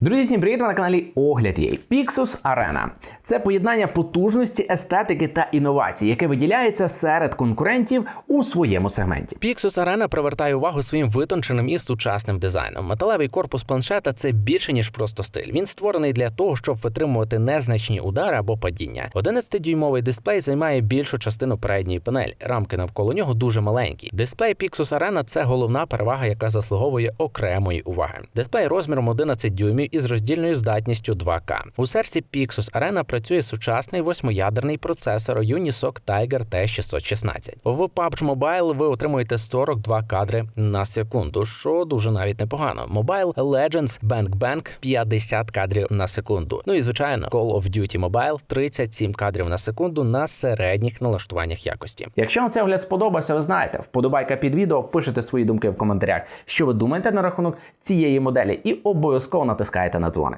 Друзі, всім привіт! Ви на каналі Огляд Єй. Pixus Arena – це поєднання потужності, естетики та інновацій, яке виділяється серед конкурентів у своєму сегменті. Pixus Arena привертає увагу своїм витонченим і сучасним дизайном. Металевий корпус планшета це більше ніж просто стиль. Він створений для того, щоб витримувати незначні удари або падіння. 11-дюймовий дисплей займає більшу частину передньої панелі. Рамки навколо нього дуже маленькі. Дисплей Pixus Arena – це головна перевага, яка заслуговує окремої уваги. Дисплей розміром 11 дюймів із роздільною здатністю 2К. У серці Pixus Arena працює сучасний восьмиядерний процесор Unisoc Tiger T616. В PUBG Mobile ви отримуєте 42 кадри на секунду, що дуже навіть непогано. Mobile Legends Bang Bang 50 кадрів на секунду. Ну і звичайно, Call of Duty Mobile 37 кадрів на секунду на середніх налаштуваннях якості. Якщо вам цей огляд сподобався, ви знаєте, вподобайка під відео, пишете свої думки в коментарях, що ви думаєте на рахунок цієї моделі, і обов'язково натискаєте на дзвоник.